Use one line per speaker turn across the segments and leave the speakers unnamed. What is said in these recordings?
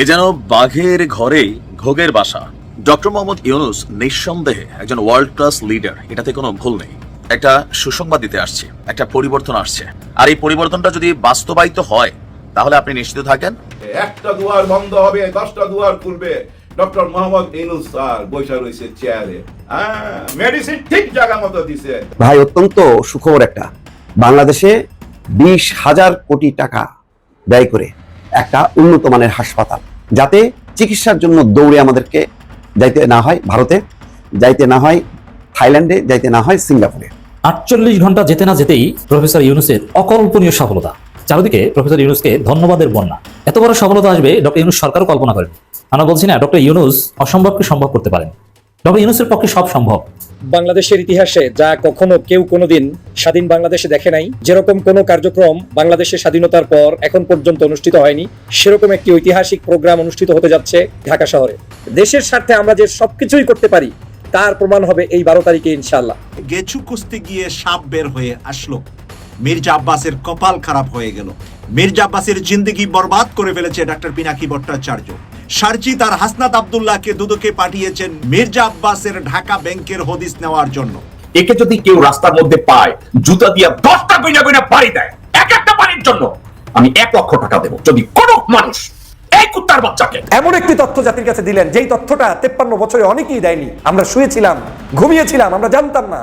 এ যেন বাঘের ঘরে ঘোগের বাসা। ডক্টর মোহাম্মদ ইউনুস নিঃসন্দেহে একজন ওয়ার্ল্ড ক্লাস লিডার এটাতে কোনো ভুল নেই। একটা সুসংবাদ দিতে আসছে একটা পরিবর্তন আসছে। আর এই পরিবর্তনটা যদি বাস্তবায়িত হয় তাহলে আপনি নিশ্চিত থাকেন?
একটা দুয়ার বন্ধ হবে দশটা দুয়ার খুলবে। ডক্টর মোহাম্মদ ইনুস স্যার বৈশা রয়েছে চেয়ারে মেডিসিন ঠিক জায়গা মতো দিছে।
ভাই অত্যন্ত সুখবর একটা। বাংলাদেশে বিশ হাজার কোটি টাকা ব্যয় করে একটা উন্নত মানের হাসপাতাল। যাতে চিকিৎসার জন্য দৌড়ে আমাদেরকে যাইতে না হয় ভারতে, যাইতে না হয় থাইল্যান্ডে, যাইতে না হয় সিঙ্গাপুরে।
আটচল্লিশ ঘণ্টা যেতে না যেতেই প্রফেসর ইউনুসের অকল্পনীয় সফলতা। চারিদিকে প্রফেসর ইউনুসকে ধন্যবাদের বন্যা। এত বড় সফলতা আসবে ডক্টর ইউনুস সরকারও কল্পনা করেন। আমরা বলছি না, ডক্টর ইউনুস অসম্ভবকে সম্ভব করতে পারেন। ডক্টর ইউনুসের পক্ষে সব সম্ভব।
বাংলাদেশের ইতিহাসে যা কখনো কেউ কোনোদিন স্বাধীন বাংলাদেশে দেখে নাই। যেরকম কোনো কার্যক্রম বাংলাদেশের স্বাধীনতার পর এখন পর্যন্ত অনুষ্ঠিত হয়নি, সেরকম একটি ঐতিহাসিক প্রোগ্রাম অনুষ্ঠিত হতে যাচ্ছে ঢাকা শহরে। দেশের স্বার্থে আমরা যে সবকিছুই করতে পারি, তার প্রমাণ হবে এই বারো তারিখে ইনশাল্লাহ
গেছু কুস্তি গিয়ে সাপ বের হয়ে আসলো। মির্জা আব্বাসের কপাল খারাপ হয়ে গেল। মির্জা আব্বাসের জিন্দগি বরবাদ করে ফেলেছে ডাক্তার পিনাকি ভট্টাচার্য। সার্জিদ আর হাসনাত আব্দুল্লাহকে দুদকে পাঠিয়েছেন মির্জা আব্বাসের ঢাকা ব্যাংকের হদিস নেওয়ার জন্য।
একে যদি কেউ রাস্তার মধ্যে পায় জুতা দিয়ে দশটা গইনা গইনা বাড়ি দেয় এক একটা বাড়ির জন্য আমি এক লক্ষ টাকা দেবো যদি কোনো মানুষ এই কুত্তার বাচ্চাকে
এমন একটি তথ্য জাতির কাছে দিলেন যেই তথ্যটা তেপ্পান্ন বছরে অনেকেই দেয়নি। আমরা শুয়েছিলাম ঘুমিয়েছিলাম আমরা জানতাম না।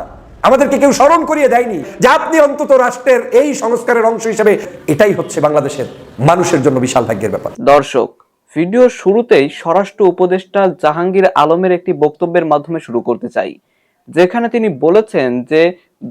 আমাদেরকে কেউ স্মরণ করিয়ে দেয়নি যে আপনি অন্তত রাষ্ট্রের এই সংস্কারের অংশ হিসেবে এটাই হচ্ছে বাংলাদেশের মানুষের জন্য বিশাল ভাগ্যের ব্যাপার।
দর্শক ভিডিওর শুরুতেই স্বরাষ্ট্র উপদেষ্টা জাহাঙ্গীর আলমের একটি বক্তব্যের মাধ্যমে শুরু করতে চাই, যেখানে তিনি বলেছেন যে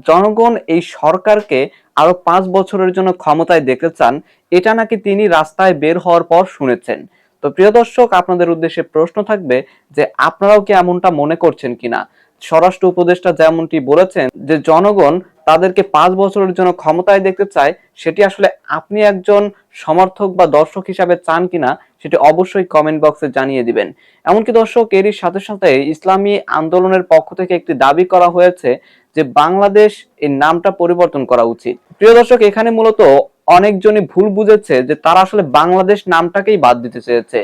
জনগণ এই সরকারকে আরও পাঁচ বছরের জন্য ক্ষমতায় দেখতে চান, এটা নাকি তিনি রাস্তায় বের হওয়ার পর শুনেছেন। তো প্রিয় দর্শক, আপনাদের উদ্দেশ্যে প্রশ্ন থাকবে যে আপনারাও কি এমনটা মনে করছেন কিনা? স্বরাষ্ট্র উপদেষ্টা যেমনটি বলেছেন যে জনগণ তাদেরকে পাঁচ বছরের জন্য ক্ষমতায় দেখতে চায়, সেটি আসলে আপনি একজন সমর্থক বা দর্শক হিসাবে চান কিনা, সেটি অবশ্যই কমেন্ট বক্সে জানিয়ে দিবেন। এমনকি দর্শক, এরই সাথে সাথে ইসলামী আন্দোলনের পক্ষ থেকে একটি দাবি করা হয়েছে যে বাংলাদেশ এই নামটা পরিবর্তন করা উচিত। প্রিয় দর্শক, এখানে মূলত অনেকজনই ভুল বুঝেছে যে তারা আসলে বাংলাদেশ নামটাকেই বাদ দিতে চেয়েছে।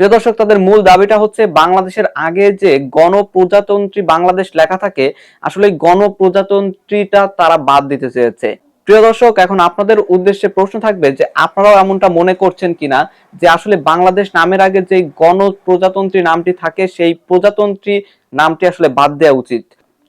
প্রিয় দর্শক, তাদের মূল দাবিটা হচ্ছে বাংলাদেশের আগে যে গণপ্রজাতন্ত্রী বাংলাদেশ লেখা থাকে, আসলে গণপ্রজাতন্ত্রীটা তারা বাদ দিতে চেয়েছে। প্রিয় দর্শক, এখন আপনাদের উদ্দেশ্যে প্রশ্ন থাকবে যে আপনারাও এমনটা মনে করছেন কিনা, যে আসলে বাংলাদেশ নামের আগে যে গণপ্রজাতন্ত্রী নামটি থাকে, সেই প্রজাতন্ত্রী নামটি আসলে বাদ দেওয়া উচিত।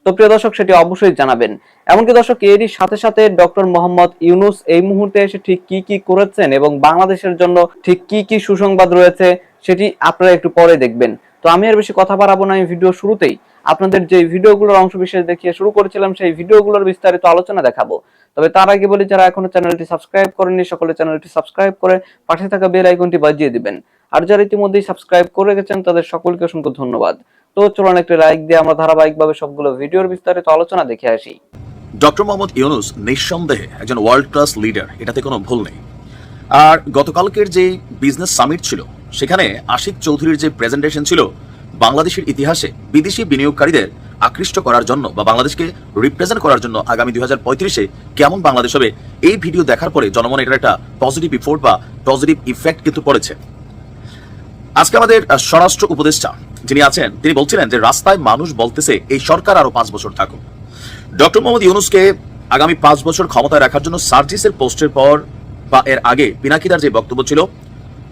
তো প্রিয় দর্শক, সেটি অবশ্যই জানাবেন। এমনকি দর্শক, এরই সাথে সাথে ডক্টর মোহাম্মদ ইউনুস এই মুহূর্তে এসে ঠিক কি কি করেছেন এবং বাংলাদেশের জন্য ঠিক কি কি সুসংবাদ রয়েছে সেটি আপনারা একটু পরে দেখবেন। তো আমি আর বেশি কথা বাড়াবো না এই ভিডিও শুরুতেই। আপনাদের যে ভিডিওগুলোর অংশ বিশেষ দেখিয়ে শুরু করেছিলাম, সেই ভিডিওগুলোর বিস্তারিত আলোচনা দেখাবো। তবে তার আগে বলি, যারা এখনও চ্যানেলটি সাবস্ক্রাইব করেননি, সকলে চ্যানেলটি সাবস্ক্রাইব করে পাশে থাকা বেল আইকনটি বাজিয়ে দিবেন। আর যারা ইতিমধ্যেই সাবস্ক্রাইব করে গেছেন, তাদের সকলকে অসংখ্য ধন্যবাদ। তো চলুন একটা লাইক দিয়ে আমরা ধারাবাহিকভাবে সবগুলো ভিডিওর বিস্তারিত আলোচনা দেখে আসি।
ডক্টর মোহাম্মদ ইউনুস নিঃসন্দেহে একজন ওয়ার্ল্ড ক্লাস লিডার এটাতে কোনো ভুল নেই। আর গতকালকের যে বিজনেস সামিট ছিল সেখানে আশিক চৌধুরীর যে প্রেজেন্টেশন ছিল, বাংলাদেশের ইতিহাসে বিদেশি বিনিয়োগকারীদের আকৃষ্ট করার জন্য বা বাংলাদেশকে রিপ্রেজেন্ট করার জন্য আগামী দুই হাজার পঁয়ত্রিশে কেমন বাংলাদেশ হবে, এই ভিডিও দেখার পরে জনমনে এটার একটা পজিটিভ ইফোর্ট বা পজিটিভ ইফেক্ট কিন্তু পড়েছে। আজকে আমাদের স্বরাষ্ট্র উপদেষ্টা যিনি আছেন, তিনি বলছিলেন যে রাস্তায় মানুষ বলতেছে, এই সরকার আরও পাঁচ বছর থাকুক। ডক্টর মোহাম্মদ ইউনুসকে আগামী পাঁচ বছর ক্ষমতায় রাখার জন্য সার্জিসের পোস্টের পর বা এর আগে পিনাকিদার যে বক্তব্য ছিল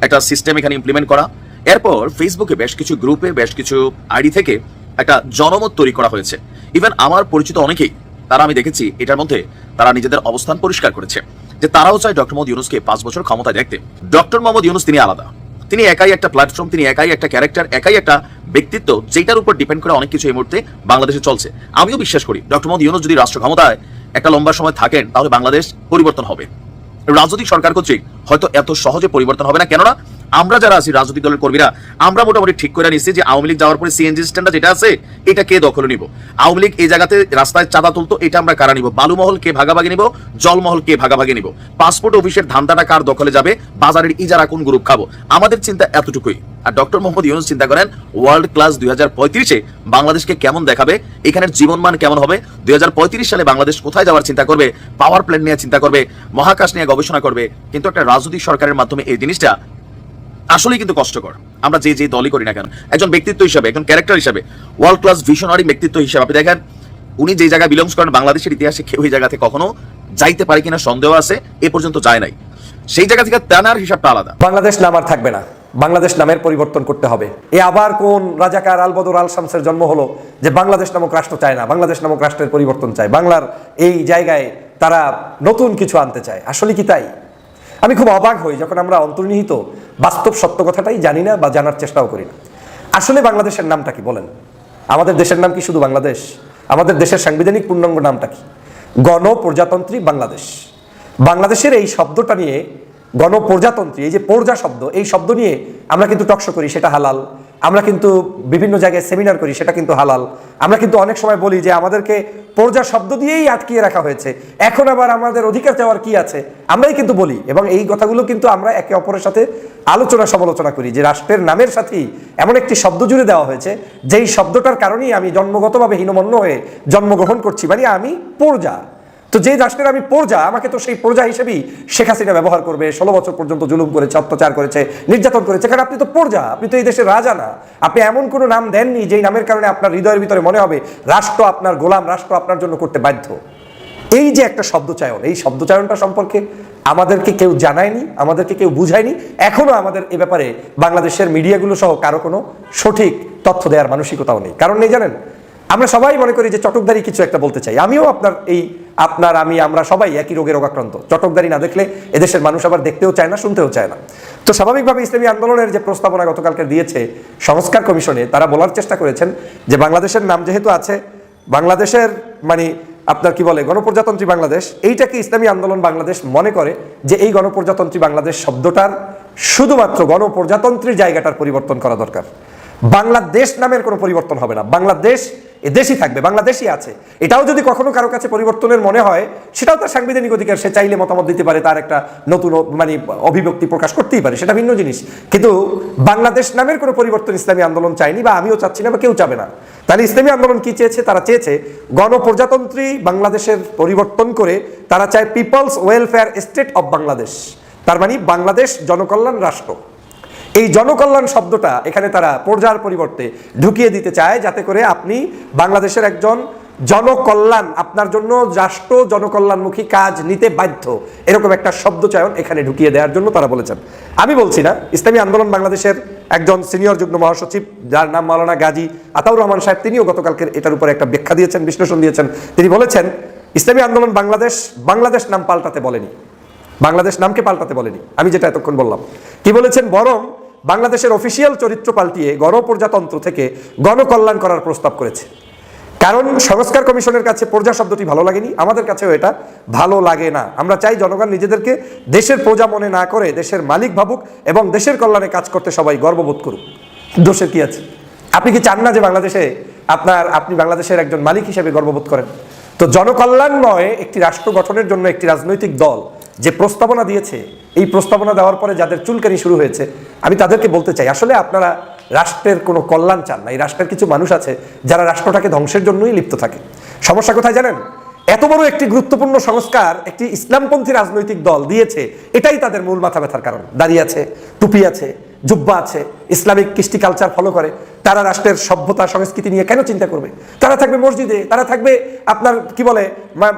একটা সিস্টেম এখানে ইমপ্লিমেন্ট করা। এরপর ফেসবুকে বেশ কিছু গ্রুপে বেশ কিছু আইডি থেকে একটা জনমত তৈরি করা হয়েছে। ইভেন আমার পরিচিত অনেকেই, তারা আমি দেখেছি, এটার মধ্যে তারা নিজেদের অবস্থান পরিষ্কার করেছে। যে তারাও চায় ডক্টর মোহাম্মদ ইউনুসকে পাঁচ বছর ক্ষমতায় দেখতে। ডক্টর মোহাম্মদ ইউনুস তিনি আলাদা। তিনি একাই একটা প্ল্যাটফর্ম তিনি একাই একটা ক্যারেক্টার একাই একটা ব্যক্তিত্ব যেটার উপর ডিপেন্ড করে অনেক কিছু এই মুহূর্তে বাংলাদেশে চলছে। আমিও বিশ্বাস করি ডক্টর মোহাম্মদ ইউনুস যদি রাষ্ট্র ক্ষমতায় একটা লম্বা সময় থাকেন, তাহলে বাংলাদেশ পরিবর্তন হবে। রাজনৈতিক সরকার কর্তৃক হয়তো এত সহজে পরিবর্তন হবে না। কেননা আমরা যারা আছি রাজনৈতিক দলের কর্মীরা, আমরা মোটামুটি ঠিক করে নিচ্ছি যে আওয়ামী লীগ যাওয়ার পরে সিএনজি স্ট্যান্ডটা যেটা আছে, এটা কে দখলে নিব? আওয়ামী লীগ এই জায়গাতে রাস্তায় চাঁদা তুলতো, এটা আমরা কারা নিব? বালুমহল কে ভাগাভাগি নিব? জলমহল কে ভাগাভাগি নিব? পাসপোর্ট অফিসের ধান্দাটা কার দখলে যাবে? বাজারের ইজারা কোন গ্রুপ খাব? আমাদের চিন্তা এতটুকুই। আর ডক্টর মোহাম্মদ ইউনুস চিন্তা করেন ওয়ার্ল্ড ক্লাস দুই হাজার পঁয়ত্রিশে বাংলাদেশকে কেমন দেখাবে? এখানের জীবনমান কেমন হবে? দুই হাজার পঁয়ত্রিশ সালে বাংলাদেশ কোথায় যাওয়ার চিন্তা করবে? পাওয়ার প্ল্যান নিয়ে চিন্তা করবে, মহাকাশ নিয়ে গবেষণা করবে। কিন্তু একটা রাজনৈতিক সরকারের মাধ্যমে এই জিনিসটা আসলেই কিন্তু কষ্টকর। আমরা যে যে দলই করি না কেন, একজন ব্যক্তিত্ব হিসাবে, একজন ক্যারেক্টার হিসাবে ওয়ার্ল্ড ক্লাস ভিশনারি ব্যক্তিত্ব হিসাবে, আপনি দেখেন, উনি যে জায়গায় বিলংস করেন, বাংলাদেশের ইতিহাসে কেউ এই জায়গাতে কখনো যাইতে পারে কিনা সন্দেহ আছে, এ পর্যন্ত যায় নাই। সেই জায়গা থেকে তেনার হিসাবটা আলাদা।
বাংলাদেশ নাম আর থাকবে না। বাংলাদেশ নামের পরিবর্তন করতে হবে। এ আবার কোন রাজাকার আলবদর আল শামসের জন্ম হলো যে বাংলাদেশ নামক রাষ্ট্র চায় না, বাংলাদেশ নামক রাষ্ট্রের পরিবর্তন চায়। বাংলার এই জায়গায় তারা নতুন কিছু আনতে চায়। আসলে কি তাই? আমি খুব অবাক হই যখন আমরা অন্তর্নিহিত বাস্তব সত্য কথাটাই জানি না বা জানার চেষ্টাও করি না। আসলে বাংলাদেশের নামটা কি বলেন? আমাদের দেশের নাম কি শুধু বাংলাদেশ? আমাদের দেশের সাংবিধানিক পূর্ণাঙ্গ নামটা কি? গণপ্রজাতন্ত্রী বাংলাদেশ। বাংলাদেশের এই শব্দটা নিয়ে গণপ্রজাতন্ত্রী, এই যে প্রজা শব্দ, এই শব্দ নিয়ে আমরা কিন্তু টকশো করি, সেটা হালাল। আমরা কিন্তু বিভিন্ন জায়গায় সেমিনার করি, সেটা কিন্তু হালাল। আমরা কিন্তু অনেক সময় বলি যে আমাদেরকে প্রজা শব্দ দিয়েই আটকিয়ে রাখা হয়েছে। এখন আবার আমাদের অধিকার চাওয়ার কি আছে? আমরাই কিন্তু বলি। এবং এই কথাগুলো কিন্তু আমরা একে অপরের সাথে আলোচনা সমালোচনা করি যে রাষ্ট্রের নামের সাথেই এমন একটি শব্দ জুড়ে দেওয়া হয়েছে, যেই শব্দটার কারণেই আমি জন্মগতভাবে হীনমন্য হয়ে জন্মগ্রহণ করছি। মানে আমি প্রজা। তো যে রাষ্ট্রের আমি প্রজা, আমাকে তো সেই প্রজা হিসেবেই শেখ হাসিনা ব্যবহার করবে। ষোলো বছর পর্যন্ত জুলুম করেছে, অত্যাচার করেছে, নির্যাতন করেছে। কারণ আপনি তো প্রজা, আপনি তো এই দেশের রাজা না। আপনি এমন কোনো নাম দেননি যেই নামের কারণে আপনার হৃদয়ের ভিতরে মনে হবে, রাষ্ট্র আপনার গোলাম, রাষ্ট্র আপনার জন্য করতে বাধ্য। এই যে একটা শব্দচায়ন, এই শব্দচায়নটা সম্পর্কে আমাদেরকে কেউ জানায়নি, আমাদেরকে কেউ বুঝায়নি, এখনও আমাদের এ ব্যাপারে বাংলাদেশের মিডিয়াগুলো সহ কারও কোনো সঠিক তথ্য দেওয়ার মানসিকতাও নেই। কারণ নেই জানেন আমরা সবাই মনে করি যে চটকদারি কিছু একটা বলতে চাই। আমিও আপনার এই, আপনার, আমি, আমরা সবাই একই রোগে রোগাক্রান্ত চটকদারি না দেখলে এদেশের মানুষ আবার দেখতেও চায় না, শুনতেও চায় না। তো স্বাভাবিকভাবে ইসলামী আন্দোলনের যে প্রস্তাবনা গতকালকে দিয়েছে সংস্কার কমিশনে, তারা বলার চেষ্টা করেছেন যে বাংলাদেশের নাম যেহেতু আছে, বাংলাদেশের মানে আপনার কি বলে, গণপ্রজাতন্ত্রী বাংলাদেশ, এইটাকে ইসলামী আন্দোলন বাংলাদেশ মনে করে যে এই গণপ্রজাতন্ত্রী বাংলাদেশ শব্দটার শুধুমাত্র গণপ্রজাতন্ত্রীর জায়গাটার পরিবর্তন করা দরকার। বাংলাদেশ নামের কোনো পরিবর্তন হবে না। বাংলাদেশ এ দেশই থাকবে, বাংলাদেশই আছে। এটাও যদি কখনো কারও কাছে পরিবর্তনের মনে হয়, সেটাও তার সাংবিধানিক অধিকার, সে চাইলে মতামত দিতে পারে, তার একটা নতুন মানে অভিব্যক্তি প্রকাশ করতেই পারে, সেটা ভিন্ন জিনিস। কিন্তু বাংলাদেশ নামের কোনো পরিবর্তন ইসলামী আন্দোলন চায়নি বা আমিও চাচ্ছি না বা কেউ চাবে না। তাহলে ইসলামী আন্দোলন কি চেয়েছে? তারা চেয়েছে গণপ্রজাতন্ত্রী বাংলাদেশের পরিবর্তন করে তারা চায় people's welfare state of Bangladesh. তার মানে বাংলাদেশ জনকল্যাণ রাষ্ট্র। এই জনকল্যাণ শব্দটা এখানে তারা পর্যার পরিবর্তে ঢুকিয়ে দিতে চায়, যাতে করে আপনি বাংলাদেশের একজন জনকল্যাণ, আপনার জন্য রাষ্ট্র জনকল্যাণমুখী কাজ নিতে বাধ্য। এরকম একটা শব্দ চয়ন এখানে ঢুকিয়ে দেওয়ার জন্য তারা বলেছেন। আমি বলছি না, ইসলামী আন্দোলন বাংলাদেশের একজন সিনিয়র যুগ্ম মহাসচিব, যার নাম মাওলানা গাজী আতাউর রহমান সাহেব, তিনিও গতকালকে এটার উপরে একটা ব্যাখ্যা দিয়েছেন, বিশ্লেষণ দিয়েছেন। তিনি বলেছেন, ইসলামী আন্দোলন বাংলাদেশ বাংলাদেশ নাম পাল্টাতে বলেনি। বাংলাদেশ নামকে পাল্টাতে বলেনি। আমি যেটা এতক্ষণ বললাম। কি বলেছেন? বরং বাংলাদেশের অফিসিয়াল চরিত্র পাল্টিয়ে গণপ্রজাতন্ত্র থেকে গণকল্যাণ করার প্রস্তাব করেছে। কারণ সংস্কার কমিশনের কাছে প্রজা শব্দটি ভালো লাগেনি। আমাদের কাছেও এটা ভালো লাগে না। আমরা চাই জনগণ নিজেদেরকে দেশের প্রজা মনে না করে দেশের মালিক ভাবুক এবং দেশের কল্যাণে কাজ করতে সবাই গর্ববোধ করুক। দোষের কি আছে? আপনি কি চান না যে বাংলাদেশে আপনার, আপনি বাংলাদেশের একজন মালিক হিসেবে গর্ববোধ করেন? তো জনকল্যাণ নয় একটি রাষ্ট্র গঠনের জন্য একটি রাজনৈতিক দল যে প্রস্তাবনা দিয়েছে, এই প্রস্তাবনা দেওয়ার পরে যাদের চুলকানি শুরু হয়েছে, আমি তাদেরকে বলতে চাই, আসলে আপনারা রাষ্ট্রের কোনো কল্যাণ চান না, এই রাষ্ট্রের কিছু মানুষ আছে যারা রাষ্ট্রটাকে ধ্বংসের জন্যই লিপ্ত থাকে। সমস্যা কোথায় জানেন? এত বড় একটি গুরুত্বপূর্ণ সংস্কার একটি ইসলামপন্থী রাজনৈতিক দল দিয়েছে, এটাই তাদের মূল মাথা ব্যথার কারণ। দাঁড়িয়ে আছে, টুপি আছে জুব্বা আছে, ইসলামিক কৃষ্টি কালচার ফলো করে, তারা রাষ্ট্রের সভ্যতা, সংস্কৃতি নিয়ে কেন চিন্তা করবে? তারা থাকবে মসজিদে, তারা থাকবে আপনার, কি বলে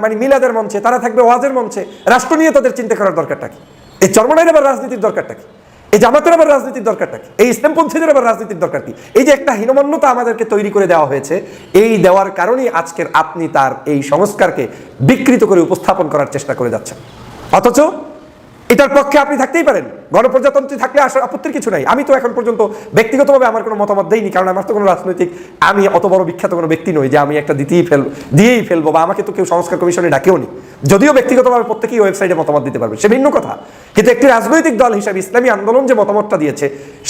মানে মিলাদের মঞ্চে, তারা থাকবে ওয়াজের মঞ্চে। রাষ্ট্র নিয়ে তাদের চিন্তা করার দরকারটা কি? এই চর্মনাইয়ের আবার রাজনীতির দরকারটা কি? এই জামাতের আবার রাজনীতির দরকারটা কি? এই ইসলামপন্থীদের আবার রাজনীতির দরকার কি? এই যে একটা হীনমন্যতা আমাদেরকে তৈরি করে দেওয়া হয়েছে, এই দেওয়ার কারণেই আজকের আপনি তার এই সংস্কারকে বিকৃত করে উপস্থাপন করার চেষ্টা করে যাচ্ছেন। অথচ এটার পক্ষে আপনি থাকতেই পারেন। গণপ্রজাতন্ত্রী থাকলে আসার আপত্তির কিছু নাই। আমি তো এখন পর্যন্ত ব্যক্তিগতভাবে আমার কোনো মতামত দেইনি, কারণ আমার তো কোনো রাজনৈতিক আমি অত বড় বিখ্যাত কোনো ব্যক্তি নই যে আমি একটা দিতেই ফেল দিয়েই ফেলব বা আমাকে তো কেউ সংস্কার কমিশনে ডাকেও নি। যদিও ব্যক্তিগতভাবে প্রত্যেকেই ওয়েবসাইটে মতামত দিতে পারবে, সে ভিন্ন কথা। কিন্তু একটি রাজনৈতিক দল হিসাবে ইসলামী আন্দোলন যে মতামতটা দিয়েছে,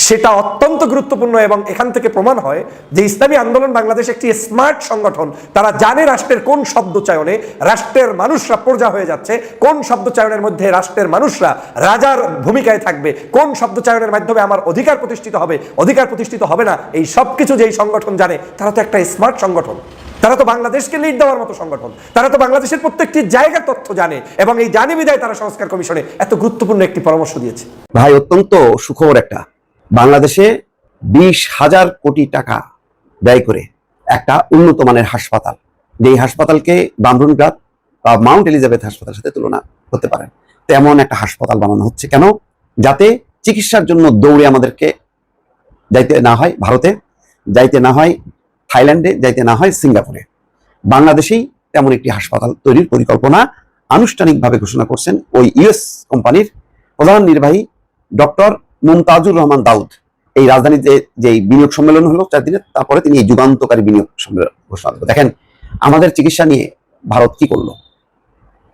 সেটা অত্যন্ত গুরুত্বপূর্ণ এবং এখান থেকে প্রমাণ হয় যে ইসলামী আন্দোলন বাংলাদেশ একটি স্মার্ট সংগঠন। তারা জানে রাষ্ট্রের কোন শব্দ চয়নে রাষ্ট্রের মানুষরা প্রজা হয়ে যাচ্ছে, কোন শব্দ চয়নের মধ্যে রাষ্ট্রের মানুষরা রাজার ভূমিকায় থাকবে? কোন শব্দ চয়নের মাধ্যমে আমার অধিকার প্রতিষ্ঠিত হবে? অধিকার প্রতিষ্ঠিত হবে না। এই সব কিছু যেই সংগঠন জানে, তারা তো একটা স্মার্ট সংগঠন। তারা তো বাংলাদেশকে লিড দেওয়ার মতো সংগঠন। তারা তো বাংলাদেশের প্রত্যেকটি জায়গার তথ্য জানে এবং এই জানে বিদায় তারা সংস্কার কমিশনে এত গুরুত্বপূর্ণ একটি পরামর্শ দিয়েছে।
ভাই, অত্যন্ত সুখবর একটা। বাংলাদেশে বিশ হাজার কোটি টাকা ব্যয় করে একটা উন্নত মানের হাসপাতাল। যেই হাসপাতালকে বামরুনগ্রাদ বা মাউন্ট এলিজাবেথ হাসপাতালের সাথে তুলনা করতে পারেন, তেমন একটা হাসপাতাল বানানো হচ্ছে। কেন? যাতে চিকিৎসার জন্য দৌড়ে আমাদেরকে যাইতে না হয় ভারতে, যাইতে না হয় থাইল্যান্ডে, যাইতে না হয় সিঙ্গাপুরে। বাংলাদেশেই তেমন একটি হাসপাতাল তৈরির পরিকল্পনা আনুষ্ঠানিকভাবে ঘোষণা করছেন ওই ইউএস কোম্পানির প্রধান নির্বাহী ডক্টর মুমতাজুর রহমান দাউদ। এই রাজধানীর যে বিনিয়োগ সম্মেলন হলো চার দিনে তারপরে তিনি এই যুগান্তকারী বিনিয়োগ সম্মেলন ঘোষণা করলেন দেখেন, আমাদের চিকিৎসা নিয়ে ভারত কি করল?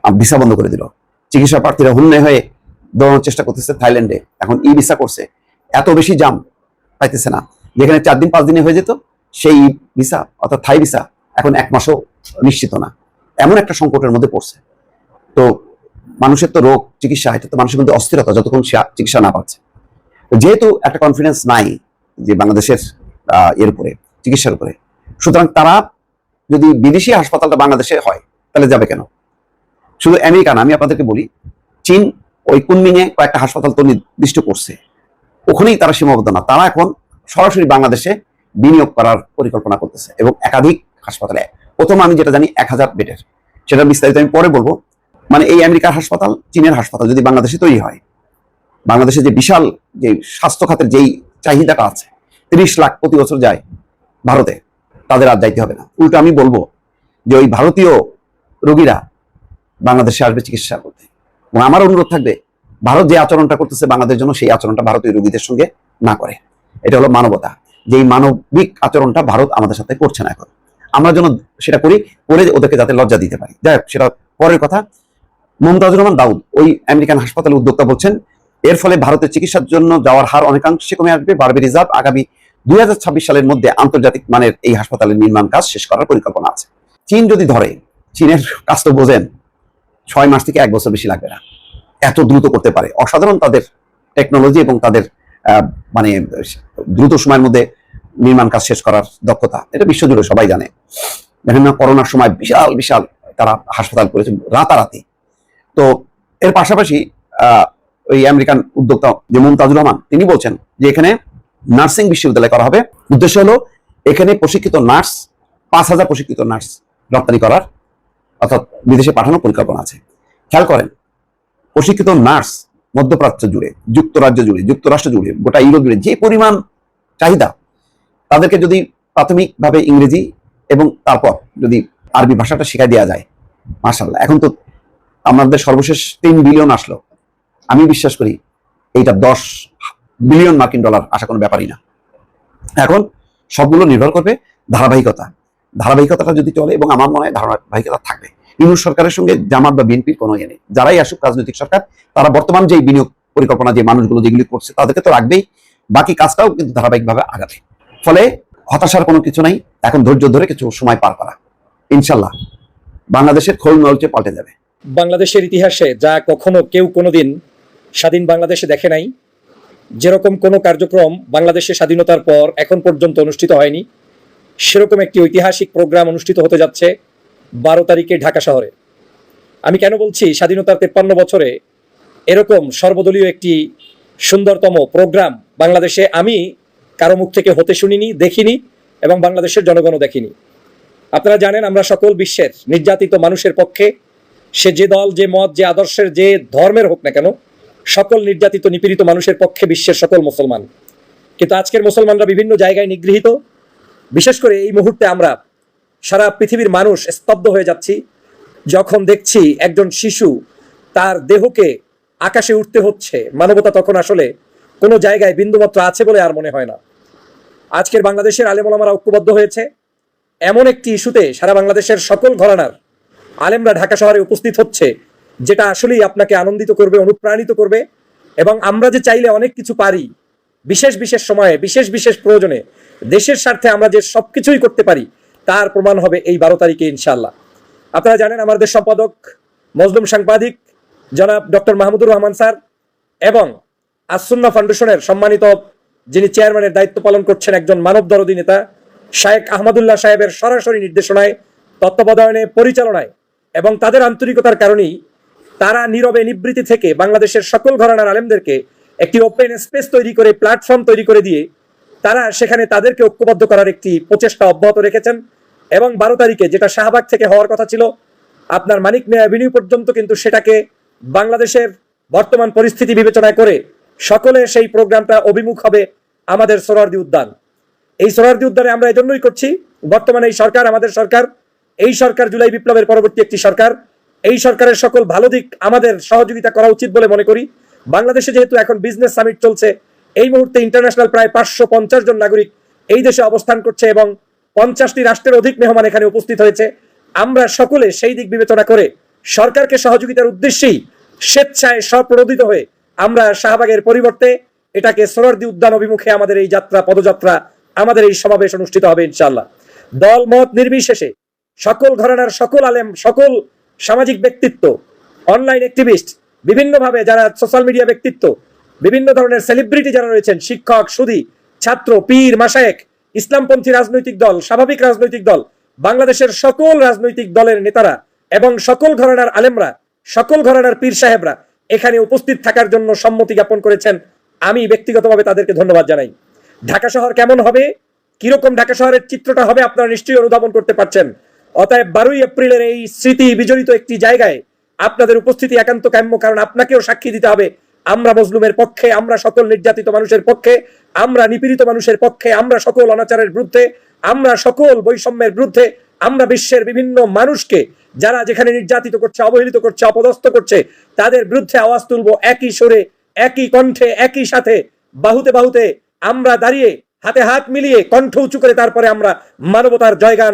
ভিসা বন্ধ করে দিল। চিকিৎসা প্রার্থীরা হুন্নে হয়ে দৌড়ানোর চেষ্টা করতেছে থাইল্যান্ডে। এখন ই ভিসা করছে। এত বেশি জাম পাইতেছে না। যেখানে চার দিন, পাঁচ দিনে হয়ে যেত, সেই ভিসা, অর্থাৎ থাই ভিসা, এখন এক মাসও নিশ্চিত না। এমন একটা সংকটের মধ্যে পড়ছে। তো মানুষের তো রোগ, চিকিৎসা, এটা তো মানুষের মধ্যে অস্থিরতা, যতক্ষণ চিকিৎসা না পাচ্ছে। যেহেতু একটা কনফিডেন্স নাই যে বাংলাদেশের এর উপরে, চিকিৎসার উপরে, সুতরাং তারা যদি বিদেশি হাসপাতালটা বাংলাদেশে হয়, তাহলে যাবে কেন? শুধু আমেরিকা না, আমি আপনাদেরকে বলি, চীন ওই কুনমিংয়ে কয়েকটা হাসপাতাল তো নির্দিষ্ট করছে। ওখানেই তারা সীমাবদ্ধ না। তারা এখন সরাসরি বাংলাদেশে বিনিয়োগ করার পরিকল্পনা করতেছে এবং একাধিক হাসপাতালে। প্রথম আমি যেটা জানি, এক হাজার বেডের। সেটা বিস্তারিত আমি পরে বলব। মানে এই আমেরিকার হাসপাতাল, চীনের হাসপাতাল যদি বাংলাদেশে তৈরি হয়, বাংলাদেশে যে বিশাল যে স্বাস্থ্য খাতের যেই চাহিদাটা আছে, তিরিশ লাখ প্রতি বছর যায় ভারতে, তাদের আর যাইতে হবে না। উল্টো আমি বলব যে ওই ভারতীয় রোগীরা বাংলাদেশে আসবে চিকিৎসা করতে। এবং আমার অনুরোধ থাকবে, ভারত যে আচরণটা করতেছে বাংলাদেশের জন্য, সেই আচরণটা ভারতীয় রোগীদের সঙ্গে না করে। এটা হলো মানবতা। যেই মানবিক আচরণটা ভারত আমাদের সাথে করছে না এখন। আমরা যেন সেটা করি, করে ওদেরকে যাতে লজ্জা দিতে পারি। যাই সেটা পরের কথা। মমতাজুর রহমান দাউদ, ওই আমেরিকান হাসপাতালে উদ্যোক্তা বলছেন, এর ফলে ভারতের চিকিৎসার জন্য যাওয়ার হার অনেকাংশে কমে আসবে। বাড়বে রিজার্ভ আগামী দুই হাজার ছাব্বিশ সালের মধ্যে আন্তর্জাতিক মানের এই হাসপাতালের নির্মাণ কাজ শেষ করার পরিকল্পনা আছে। চীন যদি ধরে, চীনের কাজ তো বোঝেন ছয় মাস থেকে এক বছর বেশি লাগবে না। এত দ্রুত করতে পারে। অসাধারণ তাদের টেকনোলজি এবং তাদের মানে দ্রুত সময়ের মধ্যে নির্মাণ কাজ শেষ করার দক্ষতা। এটা বিশ্বজুড়ে সবাই জানে। দেখেন না, করোনার সময় বিশাল বিশাল তারা হাসপাতাল করেছে রাতারাতি। তো এর পাশাপাশি ওই আমেরিকান উদ্যোক্তা যে মুমতাজুর রহমান, তিনি বলছেন যে এখানে নার্সিং বিশ্ববিদ্যালয় করা হবে। উদ্দেশ্য হলো, এখানে প্রশিক্ষিত নার্স, পাঁচ হাজার প্রশিক্ষিত নার্স রপ্তানি করার অর্থাৎ বিদেশে পাঠানোর পরিকল্পনা আছে। খেয়াল করেন প্রশিক্ষিত নার্স মধ্যপ্রাচ্য জুড়ে, যুক্তরাজ্য জুড়ে, যুক্তরাষ্ট্র জুড়ে, গোটা ইউরোপ জুড়ে যে পরিমাণ চাহিদা, তাদেরকে যদি প্রাথমিকভাবে ইংরেজি এবং তারপর যদি আরবি ভাষাটা শেখাই দেওয়া যায় মার্শাল্লাহ এখন তো আমাদের সর্বশেষ তিন বিলিয়ন আসলো। আমি বিশ্বাস করি, এইটা দশ বিলিয়ন মার্কিন ডলার আসা কোনো ব্যাপারই না। এখন সবগুলো নির্ভর করবে ধারাবাহিকতা। ধারাবাহিকতাটা যদি চলে এবং আমার মনে হয় ধারাবাহিকতা থাকবে। ইউনুস সরকারের সঙ্গে জামাত বা বিএনপির কোনো ইয়ে নেই। যারাই আসুক, রাজনৈতিক সরকার, তারা বর্তমান যে বিনিয়োগ পরিকল্পনা, যে মানুষগুলো যেগুলি করছে, তাদেরকে তো রাখবেই। বাকি কাজটাও কিন্তু ধারাবাহিকভাবে আগাবে। ফলে হতাশার কোনো কিছু নাই। এখন ধৈর্য ধরে কিছু সময় পার করা। ইনশাল্লাহ বাংলাদেশের খোল নলচে পাল্টে যাবে।
বাংলাদেশের ইতিহাসে যা কখনো কেউ কোনোদিন স্বাধীন বাংলাদেশে দেখে নাই। যেরকম কোনো কার্যক্রম বাংলাদেশের স্বাধীনতার পর এখন পর্যন্ত অনুষ্ঠিত হয়নি। সেরকম একটি ঐতিহাসিক প্রোগ্রাম অনুষ্ঠিত হতে যাচ্ছে বারো তারিখে ঢাকা শহরে। আমি কেন বলছি? স্বাধীনতার তেপ্পান্ন বছরে এরকম সর্বদলীয় একটি সুন্দরতম প্রোগ্রাম বাংলাদেশে আমি কারও মুখ থেকে হতে শুনিনি, দেখিনি এবং বাংলাদেশের জনগণও দেখিনি। আপনারা জানেন, আমরা সকল বিশ্বের নির্যাতিত মানুষের পক্ষে সে যে দল, যে মত, যে আদর্শের, যে ধর্মের হোক না কেন, সকল নির্যাতিত নিপীড়িত মানুষের পক্ষে বিশ্বের সকল মুসলমান। কিন্তু আজকের মুসলমানরা বিভিন্ন জায়গায় নিগৃহীত বিশেষ করে এই মুহূর্তে আমরা সারা পৃথিবীর মানুষ স্তব্ধ হয়ে যাচ্ছি। যখন দেখছি একজন শিশু তার দেহকে আকাশে উঠতে হচ্ছে, মানবতা তখন আসলে কোনো জায়গায় বিন্দুমাত্র আছে বলে আর মনে হয় না। আজকের বাংলাদেশের আলেমোলামারা ঐক্যবদ্ধ হয়েছে। এমন একটি ইস্যুতে সারা বাংলাদেশের সকল ঘরানার আলেমরা ঢাকা শহরে উপস্থিত হচ্ছে, যেটা আসলেই আপনাকে আনন্দিত করবে, অনুপ্রাণিত করবে এবং আমরা যে চাইলে অনেক কিছু পারি বিশেষ বিশেষ সময়ে, বিশেষ বিশেষ প্রয়োজনে দেশের স্বার্থে আমরা যে সব কিছুই করতে পারি, তার প্রমাণ হবে এই বারো তারিখে ইনশাল্লাহ আপনারা জানেন আমাদের সম্পাদক, মজলুম সাংবাদিক জনাব ডক্টর মাহমুদুর রহমান স্যার এবং আসুন্না ফাউন্ডেশনের সম্মানিত যিনি চেয়ারম্যানের দায়িত্ব পালন করছেন একজন মানব দরদী নেতা শায়েক আহমদুল্লাহ সাহেবের সরাসরি নির্দেশনায়, তত্ত্বাবধানে, পরিচালনায় এবং তাদের আন্তরিকতার কারণেই তারা নীরবে নিবৃত্তি থেকে বাংলাদেশের সকল ঘরানার আলেমদেরকে একটি ওপেন স্পেস তৈরি করে প্ল্যাটফর্ম তৈরি করে দিয়ে তারা সেখানে তাদেরকে ঐক্যবদ্ধ করার একটি প্রচেষ্টা অব্যাহত রেখেছেন। এবং বারো তারিখে যেটা শাহবাগ থেকে হওয়ার কথা ছিল, আপনার মানিক অ্যাভিনিউ পর্যন্ত কিন্তু সেটাকে বাংলাদেশের বর্তমান পরিস্থিতি বিবেচনায় করে সকলে সেই প্রোগ্রামটা অভিমুখ হবে আমাদের সোহরার্দি উদ্যান। এই সোহরার্দি উদ্যানে আমরা এজন্যই করছি, বর্তমানে এই সরকার আমাদের সরকার, এই সরকার জুলাই বিপ্লবের পরবর্তী একটি সরকার, এই সরকারের সকল ভালো দিক আমাদের সহযোগিতা করা উচিত বলে মনে করি। বাংলাদেশে যেহেতু এখন বিজনেস সামিট চলছে, এই মুহূর্তে ইন্টারন্যাশনাল প্রায় পাঁচশো পঞ্চাশ জন নাগরিক এই দেশে অবস্থান করছে এবং পঞ্চাশটি রাষ্ট্রের অধিক মেহমান এখানে উপস্থিত হয়েছে। আমরা সকলে সেই দিক বিবেচনা করে সরকারকে সহযোগিতার উদ্দেশ্যেই স্বেচ্ছায় স্বপ্রণোদিত হয়ে আমরা শাহবাগের পরিবর্তে এটাকে সোনারদি উদ্যান অভিমুখে আমাদের এই যাত্রা, পদযাত্রা, আমাদের এই সমাবেশ অনুষ্ঠিত হবে ইনশাল্লাহ দল, মত নির্বিশেষে সকল ঘরানার সকল আলেম, সকল সামাজিক ব্যক্তিত্ব অনলাইন অ্যাক্টিভিস্ট বিভিন্নভাবে যারা সোশ্যাল মিডিয়া ব্যক্তিত্ব, বিভিন্ন ধরনের সেলিব্রিটি যারা রয়েছেন, শিক্ষক সুদী ছাত্র, পীর মাসায়েক ইসলামপন্থী রাজনৈতিক দল, স্বাভাবিক রাজনৈতিক দল, বাংলাদেশের সকল রাজনৈতিক দলের নেতারা এবং সকল ঘরানার আলেমরা, সকল ঘরানার পীর সাহেবরা এখানে উপস্থিত থাকার জন্য সম্মতি জ্ঞাপন করেছেন। আমি ব্যক্তিগতভাবে তাদেরকে ধন্যবাদ জানাই। ঢাকা শহর কেমন হবে? কীরকম ঢাকা শহরের চিত্রটা হবে আপনারা নিশ্চয়ই অনুধাবন করতে পারছেন। অতএব বারোই এপ্রিলের এই স্মৃতি বিজড়িত একটি জায়গায় আপনাদের উপস্থিতি একান্ত কাম্য, কারণ আপনাকেও সাক্ষী দিতে হবে। আমরা মজলুমের পক্ষে, আমরা সকল নির্যাতিত মানুষের পক্ষে, আমরা নিপীড়িত মানুষের পক্ষে, আমরা সকল অনাচারের বিরুদ্ধে, আমরা সকল বৈষম্যের বিরুদ্ধে, আমরা বিশ্বের বিভিন্ন মানুষকে, যারা যেখানে নির্যাতিত করছে, অবহেলিত করছে, অপদস্থ করছে, তাদের বিরুদ্ধে আওয়াজ তুলবো একই সুরে, একই কণ্ঠে, একই সাথে, বাহুতে বাহুতে আমরা দাঁড়িয়ে, হাতে হাত মিলিয়ে কণ্ঠ উঁচু করে তারপরে আমরা মানবতার জয়গান